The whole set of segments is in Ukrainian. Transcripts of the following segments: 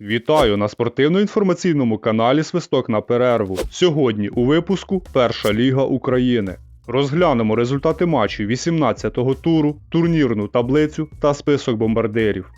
Вітаю на спортивно-інформаційному каналі Свисток на перерву. Сьогодні у випуску Перша Ліга України. Розглянемо результати матчів 18-го туру, турнірну таблицю та список бомбардирів.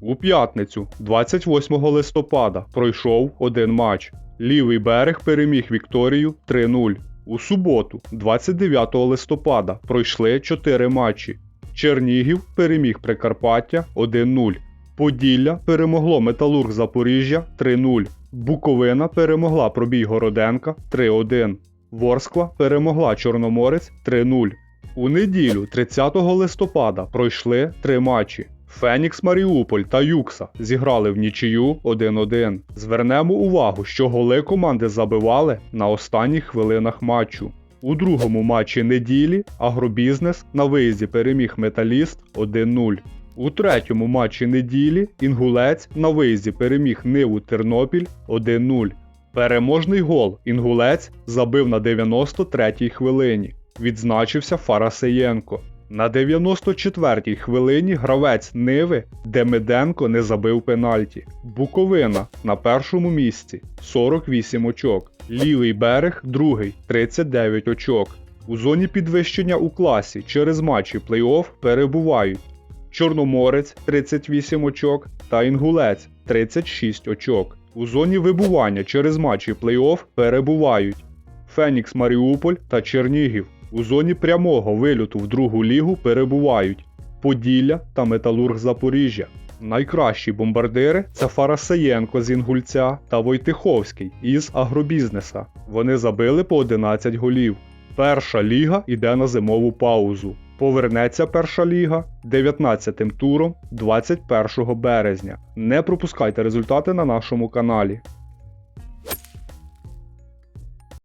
У п'ятницю, 28 листопада, пройшов один матч. Лівий берег переміг Вікторію 3-0. У суботу, 29 листопада, пройшли 4 матчі. Чернігів переміг Прикарпаття 1-0. Поділля перемогло Металург Запоріжжя 3-0. Буковина перемогла Пробій Городенка 3-1. Ворскла перемогла Чорноморець 3-0. У неділю, 30 листопада, пройшли три матчі. Фенікс Маріуполь та Юкса зіграли в нічию 1-1. Звернемо увагу, що голи команди забивали на останніх хвилинах матчу. У другому матчі неділі Агробізнес на виїзді переміг Металіст 1-0. У третьому матчі неділі Інгулець на виїзді переміг Ниву Тернопіль 1-0. Переможний гол Інгулець забив на 93-й хвилині. Відзначився Фарасеєнко. На 94-й хвилині гравець Ниви Демиденко не забив пенальті. Буковина на першому місці 48 очок. Лівий берег другий 39 очок. У зоні підвищення у класі через матчі плей-офф перебувають Чорноморець 38 очок та Інгулець 36 очок. У зоні вибування через матчі плей-офф перебувають Фенікс Маріуполь та Чернігів. У зоні прямого вильоту в другу лігу перебувають Поділля та Металург Запоріжжя. Найкращі бомбардири це Фарасеєнко з Інгульця та Войтиховський із Агробізнеса. Вони забили по 11 голів. Перша ліга йде на зимову паузу. Повернеться перша ліга 19 туром 21 березня. Не пропускайте результати на нашому каналі.